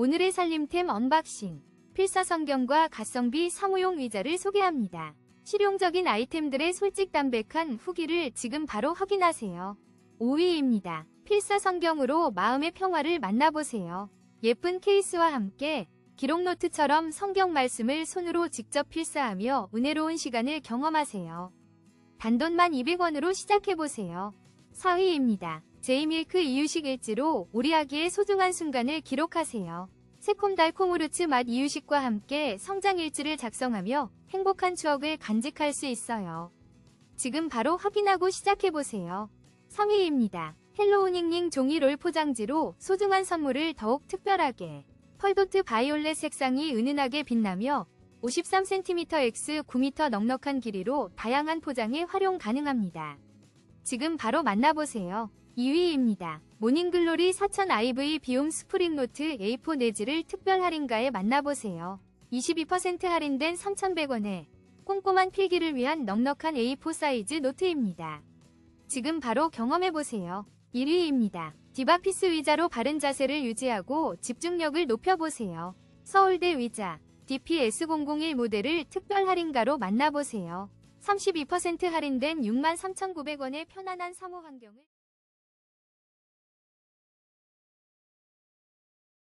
오늘의 살림템 언박싱 필사성경과 가성비 사무용 의자를 소개합니다. 실용적인 아이템들의 솔직 담백한 후기를 지금 바로 확인하세요. 5위입니다. 필사성경으로 마음의 평화를 만나보세요. 예쁜 케이스와 함께 기록노트처럼 성경 말씀을 손으로 직접 필사하며 은혜로운 시간을 경험하세요. 단돈만 200원으로 시작해보세요. 4위입니다. 제이밀크 이유식 일지로 우리 아기의 소중한 순간을 기록하세요. 새콤달콤 우르츠 맛 이유식과 함께 성장 일지를 작성하며 행복한 추억을 간직할 수 있어요. 지금 바로 확인하고 시작해보세요. 3위입니다. 헬로우닝닝 종이 롤 포장지로 소중한 선물을 더욱 특별하게 펄도트 바이올렛 색상이 은은하게 빛나며 53cm x 9m 넉넉한 길이로 다양한 포장에 활용 가능합니다. 지금 바로 만나보세요. 2위입니다. 모닝글로리 4000 IV 비움 스프링노트 A4 내지를 특별 할인가에 만나보세요. 22% 할인된 3,100원에 꼼꼼한 필기를 위한 넉넉한 A4 사이즈 노트입니다. 지금 바로 경험해보세요. 1위입니다. 디바피스 의자로 바른 자세를 유지하고 집중력을 높여보세요. 서울대 의자 DPS001 모델을 특별 할인가로 만나보세요. 32% 할인된 63,900원의 편안한 사무 환경을